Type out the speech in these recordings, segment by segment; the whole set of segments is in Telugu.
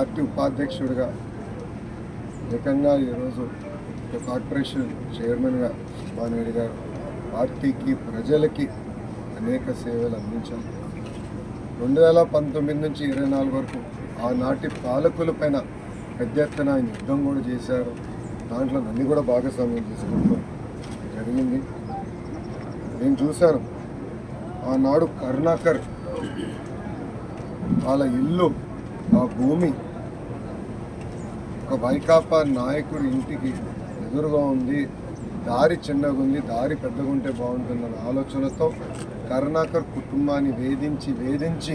పార్టీ ఉపాధ్యక్షుడిగా ఏకంగా ఈరోజు కార్పొరేషన్ చైర్మన్గా సుబ్బానాయుడు గారు పార్టీకి ప్రజలకి అనేక సేవలు అందించారు. రెండు వేల పంతొమ్మిది నుంచి ఇరవై నాలుగు వరకు ఆనాటి పాలకుల పైన పెద్ద ఎత్తున ఆయన యుద్ధం కూడా చేశారు. దాంట్లో నన్ను కూడా భాగస్వామ్యం చేసుకోవడం జరిగింది. నేను చూశాను ఆనాడు కరుణాకర్ వాళ్ళ ఇల్లు ఆ భూమి ఒక వైకాపా నాయకుడి ఇంటికి ఎదురుగా ఉంది. దారి చిన్నగా ఉంది. దారి పెద్దగా ఉంటే బాగుంటుందన్న ఆలోచనతో కరుణాకర్ కుటుంబాన్ని వేధించి వేధించి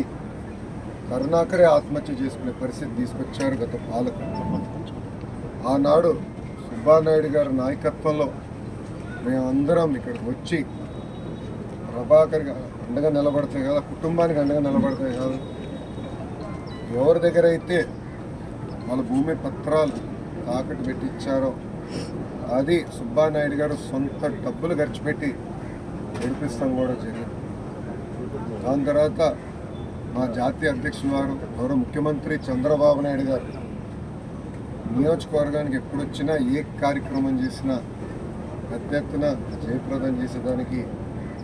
కరుణాకరే ఆత్మహత్య చేసుకునే పరిస్థితి తీసుకొచ్చారు గత పాలకులు. ఆనాడు సుబ్బానాయుడు గారి నాయకత్వంలో మేమందరం ఇక్కడికి వచ్చి ప్రభాకర్ అండగా నిలబడతాయి కదా కుటుంబానికి అండగా నిలబడతాయి కాదు ఎవరి దగ్గర అయితే వాళ్ళ భూమి పత్రాలు తాకట్టు పెట్టి ఇచ్చారో అది సుబ్బానాయుడు గారు సొంత డబ్బులు ఖర్చు పెట్టి నడిపిస్తాం కూడా జరిగింది. దాని తర్వాత మా జాతీయ అధ్యక్షులు వారు గౌరవ ముఖ్యమంత్రి చంద్రబాబు నాయుడు గారు నియోజకవర్గానికి ఎప్పుడు వచ్చినా ఏ కార్యక్రమం చేసినా పెద్ద ఎత్తున జయప్రదం చేసేదానికి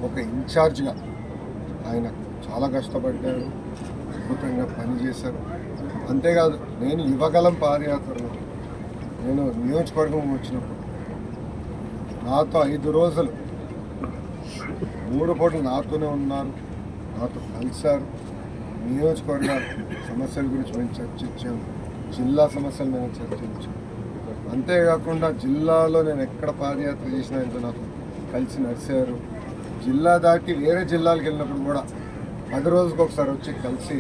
ఒక ఇన్ఛార్జ్గా ఆయన చాలా కష్టపడ్డారు అద్భుతంగా పనిచేశారు. అంతేకాదు నేను యువగలం పాదయాత్రలో నేను నియోజకవర్గం వచ్చినప్పుడు నాతో ఐదు రోజులు మూడు పూటలు నాతోనే ఉన్నారు నాతో కలిశారు నియోజకవర్గ సమస్యల గురించి మేము చర్చించాము జిల్లా సమస్యలు మేము చర్చించాం. అంతేకాకుండా జిల్లాలో నేను ఎక్కడ పాదయాత్ర చేసినా ఆయనతో నాకు కలిసి నడిచారు. జిల్లా దాటి వేరే జిల్లాలకు వెళ్ళినప్పుడు కూడా పది రోజులకు ఒకసారి వచ్చి కలిసి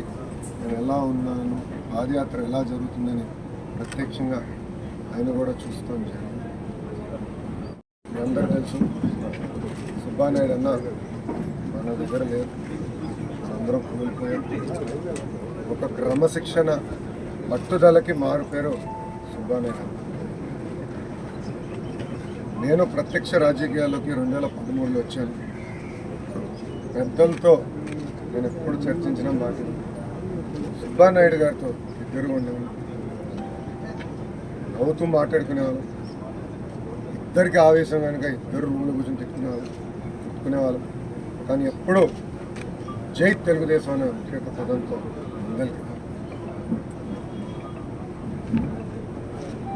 నేను ఎలా ఉన్నాను పాదయాత్ర ఎలా జరుగుతుందని ప్రత్యక్షంగా ఆయన కూడా చూస్తాం. జరిగింది మీ అందరూ తెలుసు సుబ్బానాయుడు అన్న మన దగ్గర లేదు అందరం కోల్పోయాం. ఒక క్రమశిక్షణ పట్టుదలకి మారు పేరు సుబ్బానాయుడు నేను ప్రత్యక్ష రాజకీయాల్లోకి రెండు వేల పదమూడులో వచ్చాను. పెద్దలతో నేను ఎప్పుడు చర్చించిన మాట సుబ్బానాయుడు గారితో ఇద్దరు ఉండేవాళ్ళు నవ్వుతూ మాట్లాడుకునేవాళ్ళం. ఇద్దరికి ఆవేశం కనుక ఇద్దరు రూమ్లో కూర్చొని తిట్టుకునేవాళ్ళం తిట్టుకునేవాళ్ళం. కానీ ఎప్పుడూ జై తెలుగుదేశం అనే ఒకే ఒక పదంతో ముందరికి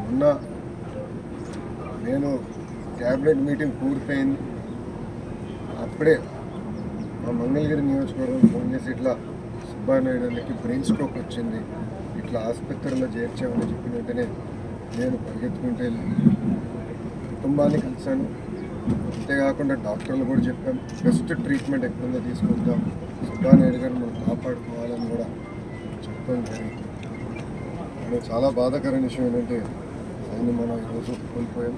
మొన్న నేను క్యాబినెట్ మీటింగ్ పూర్తయింది. అప్పుడే మా మంగళగిరి నియోజకవర్గం ఫోన్ చేసి ఇట్లా సుబ్బానాయుడు అన్నకి బ్రెయిన్ స్ట్రోక్ వచ్చింది. ఇట్లా ఆసుపత్రిలో చేర్చామని చెప్పిన వెంటనే నేను పరిగెత్తుకుంటే వెళ్ళి కుటుంబాన్ని కలిశాను. అంతేకాకుండా డాక్టర్లు కూడా చెప్పాం బెస్ట్ ట్రీట్మెంట్ ఎక్కడుందో తీసుకొద్దాం. సుబ్బానాయుడు గారు మనం కాపాడుకోవాలని కూడా చెప్పడం జరిగింది కానీ చాలా బాధాకరమైన విషయం ఏంటంటే ఆయన్ని మనం ఈరోజు కోల్పోయాం.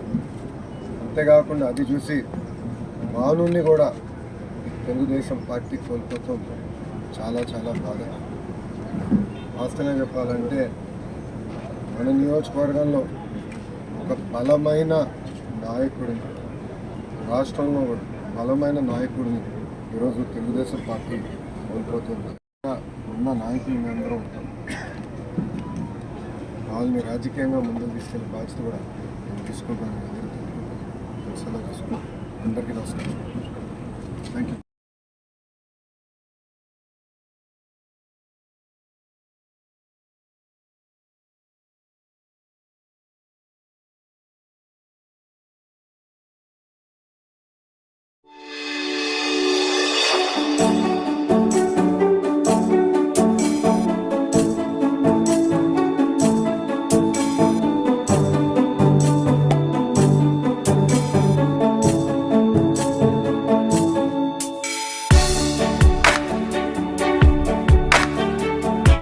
అంతేకాకుండా అది చూసి భానుని కూడా తెలుగుదేశం పార్టీ కోల్పోతాం చాలా చాలా బాధ వాస్తవంగా చెప్పాలంటే మన నియోజకవర్గంలో ఒక బలమైన నాయకుడిని రాష్ట్రంలో బలమైన నాయకుడిని ఈరోజు తెలుగుదేశం పార్టీ కోల్పోతుంది. ఉన్న నాయకులు మేమందరం ఉంటాం వాళ్ళని రాజకీయంగా ముందుకు తీసుకెళ్ళే బాధ్యత కూడా నేను తీసుకుంటాను అందరికీ సెలవు తీసుకుంటాను అందరికీ నమస్కారం. Thank you